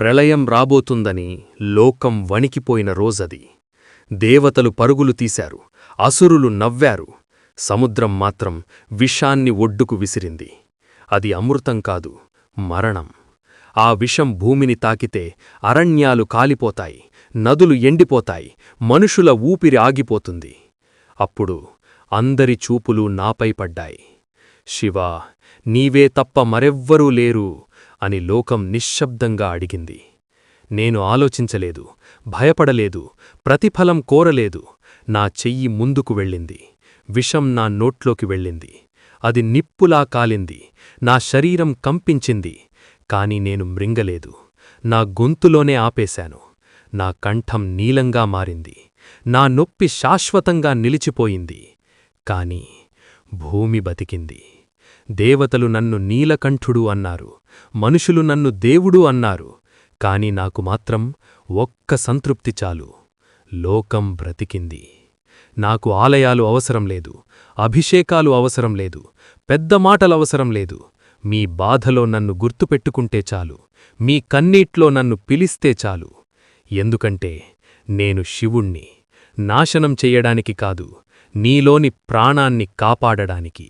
ప్రళయం రాబోతుందని లోకం వణికిపోయిన రోజది. దేవతలు పరుగులు తీశారు అసురులు నవ్వారు. సముద్రం మాత్రం విషాన్ని ఒడ్డుకు విసిరింది. అది అమృతం కాదు మరణం. ఆ విషం భూమిని తాకితే అరణ్యాలు కాలిపోతాయి నదులు ఎండిపోతాయి మనుషుల ఊపిరి ఆగిపోతుంది. అప్పుడు అందరి చూపులు నాపై పడ్డాయి. శివా నీవే తప్ప మరెవ్వరూ లేరు అని లోకం నిశ్శబ్దంగా అడిగింది. నేను ఆలోచించలేదు భయపడలేదు ప్రతిఫలం కోరలేదు. నా చెయ్యి ముందుకు వెళ్ళింది. విషం నా నోట్లోకి వెళ్ళింది. అది నిప్పులా కాలింది. నా శరీరం కంపించింది. కాని నేను మృంగలేదు. నా గొంతులోనే ఆపేశాను. నా కంఠం నీలంగా మారింది. నా నొప్పి శాశ్వతంగా నిలిచిపోయింది. కాని భూమి బతికింది. దేవతలు నన్ను నీలకంఠుడు అన్నారు మనుషులు నన్ను దేవుడు అన్నారు కాని నాకు మాత్రం ఒక్క సంతృప్తి చాలు. లోకం బ్రతికింది. నాకు ఆలయాలు అవసరం లేదు అభిషేకాలు అవసరం లేదు పెద్ద మాటలవసరం లేదు. మీ బాధలో నన్ను గుర్తుపెట్టుకుంటే చాలు మీ కన్నీట్లో నన్ను పిలిస్తే చాలు. ఎందుకంటే నేను శివుణ్ణి నాశనం చెయ్యడానికి కాదు నీలోని ప్రాణాన్ని కాపాడడానికి.